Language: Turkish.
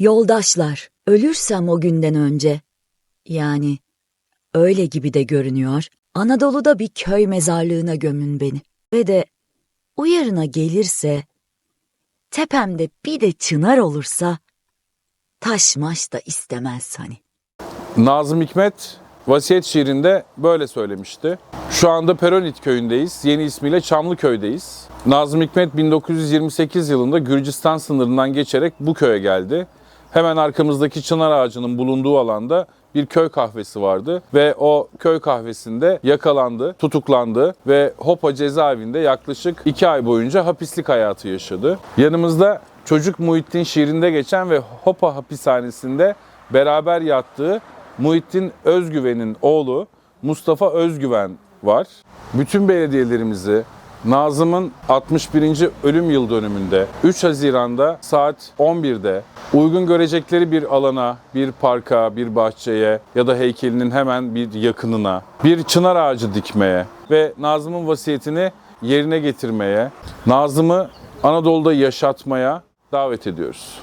Yoldaşlar, ölürsem o günden önce, yani öyle gibi de görünüyor, Anadolu'da bir köy mezarlığına gömün beni. Ve de uyarına gelirse, tepemde bir de çınar olursa, taş maş da istemez hani. Nazım Hikmet vasiyet şiirinde böyle söylemişti. Şu anda Peronit köyündeyiz. Yeni ismiyle Çamlıköy'deyiz. Nazım Hikmet 1928 yılında Gürcistan sınırından geçerek bu köye geldi. Hemen arkamızdaki çınar ağacının bulunduğu alanda bir köy kahvesi vardı ve o köy kahvesinde yakalandı, tutuklandı ve Hopa cezaevinde yaklaşık 2 ay boyunca hapislik hayatı yaşadı. Yanımızda Çocuk Muhittin şiirinde geçen ve Hopa hapishanesinde beraber yattığı Muhittin Özgüven'in oğlu Mustafa Özgüven var. Bütün belediyelerimizi Nazım'ın 61. ölüm yıl dönümünde 3 Haziran'da saat 11'de uygun görecekleri bir alana, bir parka, bir bahçeye ya da heykelinin hemen bir yakınına bir çınar ağacı dikmeye ve Nazım'ın vasiyetini yerine getirmeye, Nazım'ı Anadolu'da yaşatmaya davet ediyoruz.